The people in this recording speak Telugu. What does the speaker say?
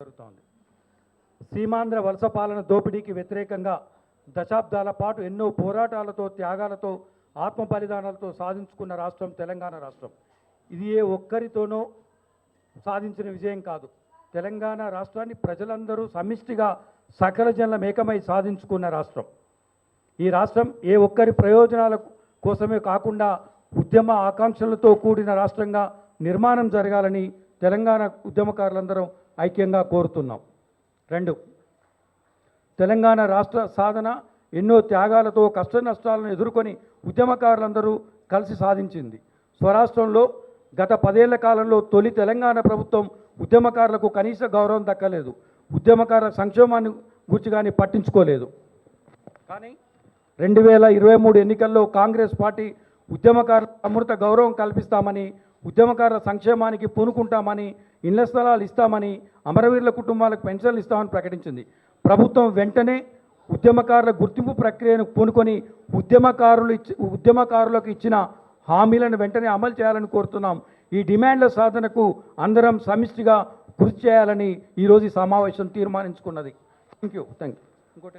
జరుగుతోంది. సీమాంధ్ర వలస పాలన దోపిడీకి వ్యతిరేకంగా దశాబ్దాల పాటు ఎన్నో పోరాటాలతో త్యాగాలతో ఆత్మ బలిదానాలతో సాధించుకున్న రాష్ట్రం తెలంగాణ రాష్ట్రం. ఇది ఏ ఒక్కరితోనో సాధించిన విజయం కాదు. తెలంగాణ రాష్ట్రాన్ని ప్రజలందరూ సమిష్టిగా సకల జనుల ఏకమై సాధించుకున్న రాష్ట్రం. ఈ రాష్ట్రం ఏ ఒక్కరి ప్రయోజనాల కోసమే కాకుండా ఉద్యమ ఆకాంక్షలతో కూడిన రాష్ట్రంగా నిర్మాణం జరగాలని తెలంగాణ ఉద్యమకారులందరం ఐక్యంగా కోరుతున్నాం. రెండు తెలంగాణ రాష్ట్ర సాధన ఎన్నో త్యాగాలతో కష్ట నష్టాలను ఎదుర్కొని ఉద్యమకారులందరూ కలిసి సాధించింది. స్వరాష్ట్రంలో గత పదేళ్ళ కాలంలో తొలి తెలంగాణ ప్రభుత్వం ఉద్యమకారులకు కనీస గౌరవం దక్కలేదు. ఉద్యమకారుల సంక్షేమాన్ని గురించి కానీ పట్టించుకోలేదు. కానీ రెండు వేల ఇరవై మూడు ఎన్నికల్లో కాంగ్రెస్ పార్టీ ఉద్యమకారుల అమృత గౌరవం కల్పిస్తామని ఉద్యమకారుల సంక్షేమానికి పూనుకుంటామని ఇళ్ళ స్థలాలు ఇస్తామని అమరవీరుల కుటుంబాలకు పెన్షన్లు ఇస్తామని ప్రకటించింది. ప్రభుత్వం వెంటనే ఉద్యమకారుల గుర్తింపు ప్రక్రియను పూనుకొని ఉద్యమకారులు ఇచ్చి ఉద్యమకారులకు ఇచ్చిన హామీలను వెంటనే అమలు చేయాలని కోరుతున్నాం. ఈ డిమాండ్ల సాధనకు అందరం సమిష్టిగా కృషి చేయాలని ఈరోజు ఈ సమావేశం తీర్మానించుకున్నది. థ్యాంక్ యూ థ్యాంక్ యూ ఇంకోటి